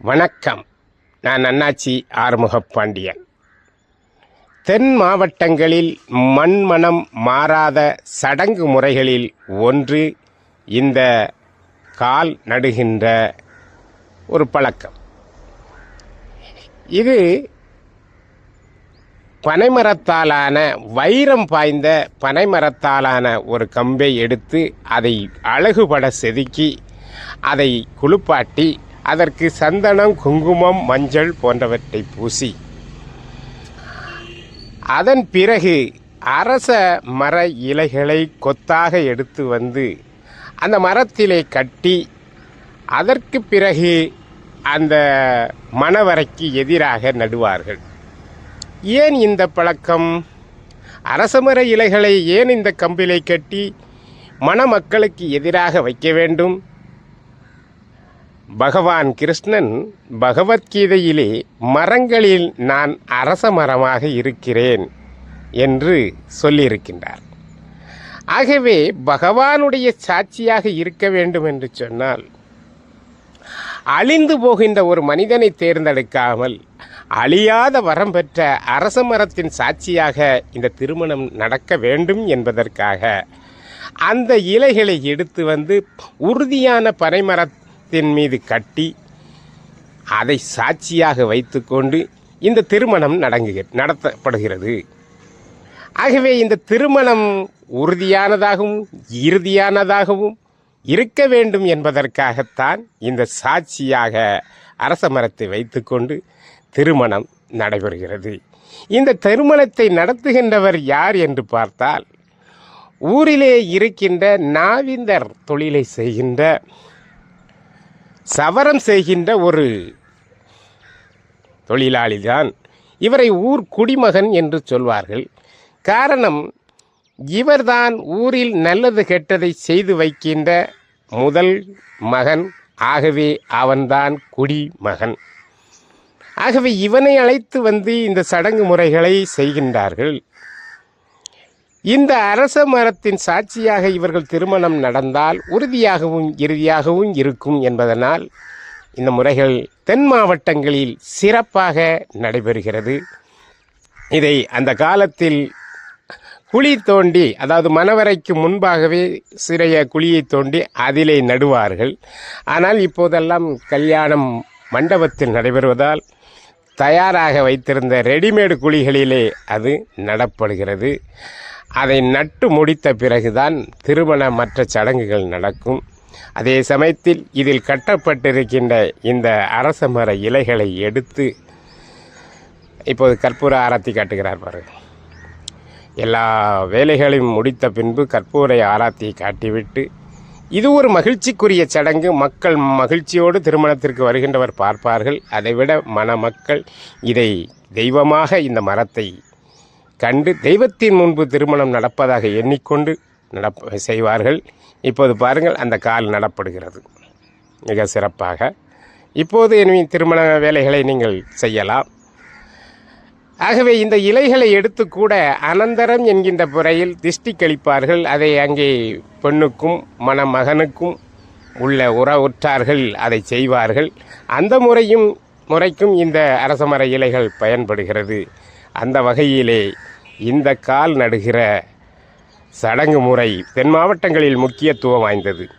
வணக்கம். நான் அண்ணாச்சி ஆறுமுகப் பாண்டியன் தென் மாவட்டங்களில் மண்மனம் மாறாத சடங்கு முறைகளில் ஒன்று இந்த கால் நடுகின்ற ஒரு பழக்கம். இது பனைமரத்தாலான வைரம் பாய்ந்த பனைமரத்தாலான ஒரு கம்பை எடுத்து அதை அழகுபட செதுக்கி அதை குளிப்பாட்டி அதற்கு சந்தனம் குங்குமம் மஞ்சள் போன்றவற்றை பூசி. அதன் பிறகு அரச மர இலைகளை கொத்தாக எடுத்து வந்து அந்த மரத்திலே கட்டி அதற்கு பிறகு அந்த மணவரைக்கு எதிராக நடுவார்கள். ஏன் இந்த பழக்கம்? அரசமர இலைகளை ஏன் இந்த கம்பிலை கட்டி மணமக்களுக்கு எதிராக வைக்க வேண்டும்? பகவான் கிருஷ்ணன் பகவத்கீதையிலே மரங்களில் நான் அரச மரமாக இருக்கிறேன் என்று சொல்லியிருக்கின்றார். ஆகவே பகவானுடைய சாட்சியாக இருக்க வேண்டும் என்று சொன்னால் அழிந்து போகின்ற ஒரு மனிதனை தேர்ந்தெடுக்காமல் அழியாத வரம் பெற்ற அரச மரத்தின் சாட்சியாக இந்த திருமணம் நடக்க வேண்டும் என்பதற்காக அந்த இலைகளை எடுத்து வந்து உறுதியான மரத்தின் மீது கட்டி அதை சாட்சியாக வைத்துக்கொண்டு இந்த திருமணம் நடங்கு நடத்தப்படுகிறது. ஆகவே இந்த திருமணம் உறுதியானதாகவும் இறுதியானதாகவும் இருக்க வேண்டும் என்பதற்காகத்தான் இந்த சாட்சியாக அரச மரத்தை வைத்துக்கொண்டு திருமணம் நடைபெறுகிறது. இந்த திருமணத்தை நடத்துகின்றவர் யார் என்று பார்த்தால் ஊரிலே இருக்கின்ற நாவிந்தர் தொழிலை செய்கின்ற சவரம் செய்கின்ற ஒரு தொழிலாளிதான். இவரை ஊர் குடிமகன் என்று சொல்வார்கள். காரணம் இவர்தான் ஊரில் நல்லது கெட்டதை செய்து வைக்கின்ற முதல் மகன் ஆகவே அவன்தான் குடிமகன். ஆகவே இவனை அழைத்து வந்து இந்த சடங்கு முறைகளை செய்கின்றார்கள். இந்த அரச மரத்தின் சாட்சியாக இவர்கள் திருமணம் நடந்தால் உறுதியாகவும் இறுதியாகவும் இருக்கும் என்பதனால் இந்த முறைகள் தென் மாவட்டங்களில் சிறப்பாக நடைபெறுகிறது. இதை அந்த காலத்தில் குழி தோண்டி அதாவது மணவரைக்கு முன்பாகவே சிறைய குழியை தோண்டி அதிலே நடுவார்கள். ஆனால் இப்போதெல்லாம் கல்யாணம் மண்டபத்தில் நடைபெறுவதால் தயாராக வைத்திருந்த ரெடிமேடு குழிகளிலே அது நடப்படுகிறது. அதை நட்டு முடித்த பிறகுதான் திருமண மற்ற சடங்குகள் நடக்கும். அதே சமயத்தில் இதில் கட்டப்பட்டிருக்கின்ற இந்த அரச மர இலைகளை எடுத்து இப்போது கற்பூர ஆராத்தி காட்டுகிறார் பாருங்கள். எல்லா வேலைகளையும் முடித்த பின்பு கற்பூரை ஆராத்தியை காட்டிவிட்டு இது ஒரு மகிழ்ச்சிக்குரிய சடங்கு. மக்கள் மகிழ்ச்சியோடு திருமணத்திற்கு வருகின்றவர் பார்ப்பார்கள். அதைவிட மணமக்கள் இதை தெய்வமாக இந்த மரத்தை கண்டு தெய்வத்தின் முன்பு திருமணம் நடப்பதாக எண்ணிக்கொண்டு நடப்ப செய்வார்கள். இப்போது பாருங்கள் அந்த கால் நடப்படுகிறது. மிக சிறப்பாக. இப்போது இனி திருமண வேலைகளை நீங்கள் செய்யலாம். ஆகவே இந்த இலைகளை எடுத்து கூட அனந்தரம் என்கின்ற முறையில் திஷ்டி கழிப்பார்கள். அதை அங்கே பெண்ணுக்கும் மணமகனுக்கும் உள்ள உறவுற்றார்கள் அதை செய்வார்கள். அந்த முறையும் முறைக்கும் இந்த அரசமர இலைகள் பயன்படுகிறது. அந்த வகையிலே இந்த கால் நடுகிற சடங்கு முறை தென் மாவட்டங்களில் முக்கியத்துவம் வாய்ந்தது.